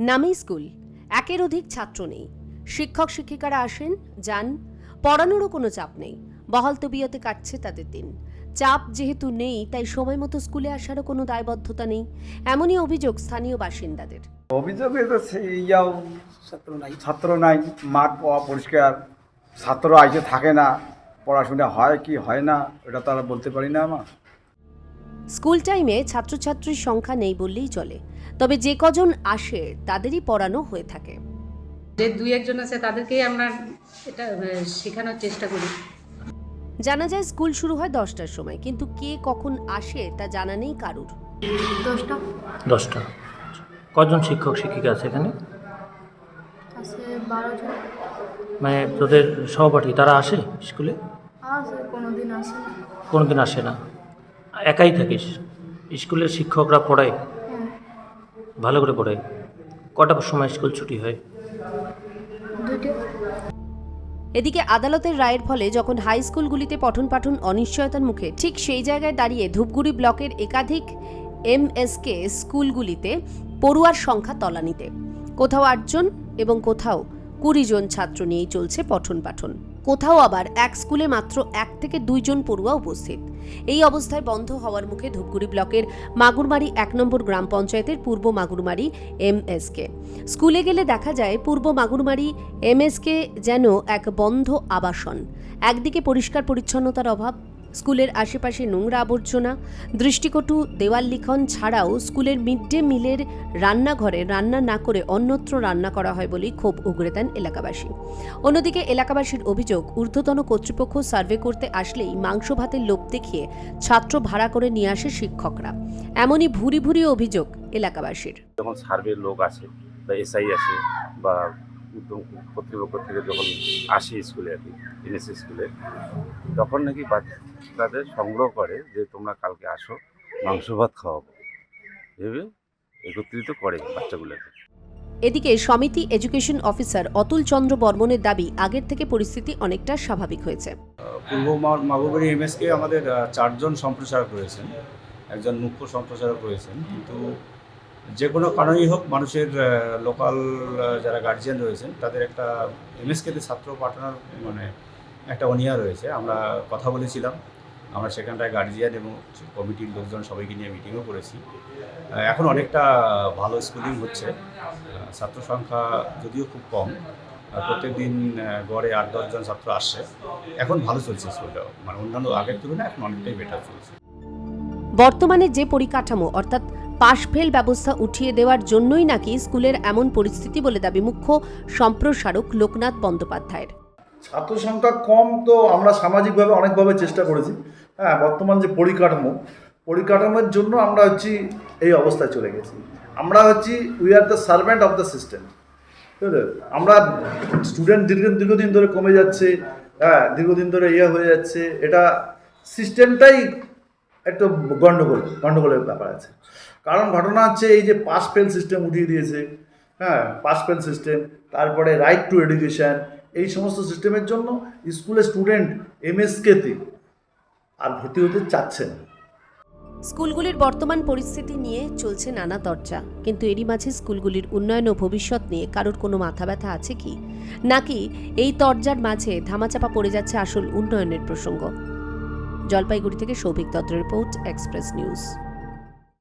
নামেই স্কুল, একের অধিক ছাত্র নেই। শিক্ষক শিক্ষিকারা আসেন, যান, পড়ানোরও কোনো চাপ নেই। বহাল তবিয়তে কাটছে তাদের দিন। চাপ যেহেতু নেই, তাই সময় মতো স্কুলে আসারও কোনো দায়বদ্ধতা নেই। এমনই অভিযোগ স্থানীয় বাসিন্দাদের। অভিযোগে তো ইয়াও ছাত্র নাই ছাত্র নাই, মাঠ পাওয়া পরিষ্কার, ছাত্র আইসে থাকে না, পড়াশোনা হয় কি হয় না, এটা তো আর বলতে পারি না আমার। স্কুল টাইমে ছাত্রছাত্রীর সংখ্যা নেই বললেই চলে। তবে যে কজন আসে তাদেরই পড়ানো হয়ে থাকে। যে দুই একজন আছে তাদেরকেই আমরা এটা শেখানোর চেষ্টা করি। জানা যায় স্কুল শুরু হয় দশটার সময় কিন্তু কে কখন আসে তা জানা নেই কারুর। দশটা। দশটা। কজন শিক্ষক শিক্ষিকা আছে এখানে? আছে বারো জন। মানে তোদের সহপাঠী তারা আসে স্কুলে? আছে কোনো দিন আসে কোনো দিন আসে না। একাই থাকিস। স্কুলের শিক্ষকরা পড়ায়, ভালো করে পড়ায়। কটার সময় স্কুল ছুটি হয়? এদিকে আদালতের রায়ের ফলে যখন হাই স্কুলগুলিতে পঠন পাঠন অনিশ্চয়তার মুখে, ঠিক সেই জায়গায় দাঁড়িয়ে ধূপগুড়ি ব্লকের একাধিক এমএসকে স্কুলগুলিতে পড়ুয়ার সংখ্যা তলানিতে। কোথাও আটজন এবং কোথাও কুড়ি জন ছাত্র নিয়েই চলছে পঠন পাঠন কোথাও আবার এক স্কুলে মাত্র এক থেকে দুইজন পড়ুয়া উপস্থিত। এই অবস্থায় বন্ধ হওয়ার মুখে ধূপগুড়ি ব্লকের মাগুরমারি এক নম্বর গ্রাম পঞ্চায়েতের পূর্ব মাগুরমারি এম এমএসকে। স্কুলে গেলে দেখা যায় পূর্ব মাগুরমারি এম এমএসকে যেন এক বন্ধ আবাসন। একদিকে পরিষ্কার পরিচ্ছন্নতার অভাব স্কুলের আশেপাশে নোংরা আবর্জনা, দৃষ্টিকটু, দেওয়াল লিখন ছাড়াও স্কুলের মিড ডে মিলের রান্নাঘরে রান্না না করে অন্যত্র রান্না করা হয় বলেই ক্ষোভ উগড়ে দেন এলাকাবাসী। অন্যদিকে এলাকাবাসীর অভিযোগ, ঊর্ধ্বতন কর্তৃপক্ষ সার্ভে করতে আসলেই মাংস ভাতের লোভ দেখিয়ে ছাত্র ভাড়া করে নিয়ে আসে শিক্ষকরা। এমনই ভুরি ভুরি অভিযোগ এলাকাবাসীর। যখন সার্ভের লোক আসে বা এসআই আসে বা কর্তৃপক্ষ থেকে যখন আসে স্কুলে আর কি এনএসএ স্কুলে তখন নাকি বাচ্চাদের সংগ্রহ করে যে তোমরা কালকে আসো মাংস ভাত খাওয়াবো। ভেবে একত্রিত করে বাচ্চাগুলোকে। এদিকে সমিতি এডুকেশন অফিসার অতুল চন্দ্র বর্মনের দাবি আগের থেকে পরিস্থিতি অনেকটা স্বাভাবিক হয়েছে। পূর্ব মাগুবাড়ি এমএসকে আমাদের চারজন সম্প্রচারক রয়েছেন। একজন মুখ্য সম্প্রচারক রয়েছেন। কিন্তু যে কোনো কারণেই হোক মানুষের লোকাল যারা গার্জিয়ান রয়েছেন, তাদের একটা এমএসকেতে ছাত্র পাঠানোর মানে একটা অনীহা রয়েছে। আমরা কথা বলেছিলাম, আমরা সেখানটায় গার্জিয়ান এবং কমিটির লোকজন সবাইকে নিয়ে মিটিংও করেছি। এখন অনেকটা ভালো স্কুলিং হচ্ছে। ছাত্র সংখ্যা যদিও খুব কম প্রত্যেক দিন গড়ে আট দশজন ছাত্র আসছে। এখন ভালো চলছে স্কুলটা মানে অন্যান্য আগের তুলনায় এখন অনেকটাই বেটার চলছে। বর্তমানে যে পরিকাঠামো, অর্থাৎ পাশ ফেল ব্যবস্থা উঠিয়ে দেওয়ার জন্যই নাকি স্কুলের এমন পরিস্থিতি বলে দাবি মুখ্য সম্প্রসারক লোকনাথ বন্দ্যোপাধ্যায়ের। ছাত্র সংখ্যা কম তো আমরা সামাজিকভাবে অনেকভাবে চেষ্টা করেছি। হ্যাঁ বর্তমান যে পরিকাঠামো, পরিকাঠামোর জন্য আমরা হচ্ছি এই অবস্থায় চলে গেছি। আমরা হচ্ছি we are the servant of the system আমরা স্টুডেন্ট দীর্ঘ, দীর্ঘদিন ধরে কমে যাচ্ছে হ্যাঁ দীর্ঘদিন ধরে ইয়ে হয়ে যাচ্ছে। এটা সিস্টেমটাই একটু গণ্ডগোল গণ্ডগোলের ব্যাপার আছে। কারণ ঘটনা হচ্ছে এই যে পাস ফেল সিস্টেম উঠিয়ে দিয়েছে হ্যাঁ পাস ফেল সিস্টেম তারপরে রাইট টু এডুকেশান এই সমস্ত সিস্টেমের জন্য স্কুলের স্টুডেন্ট এমএসকেতে আর ভর্তি হতে চাচ্ছে না। স্কুলগুলির বর্তমান পরিস্থিতি নিয়ে চলছে নানা চর্চা কিন্তু এরই মাঝে স্কুলগুলির উন্নয়ন ও ভবিষ্যৎ নিয়ে কারোর কোনো মাথা ব্যথা আছে কি? নাকি এই তরজার মাঝে ধামাচাপা পড়ে যাচ্ছে আসল উন্নয়নের প্রসঙ্গ? জলপাইগুড়ি থেকে Souvik Dutta report express news.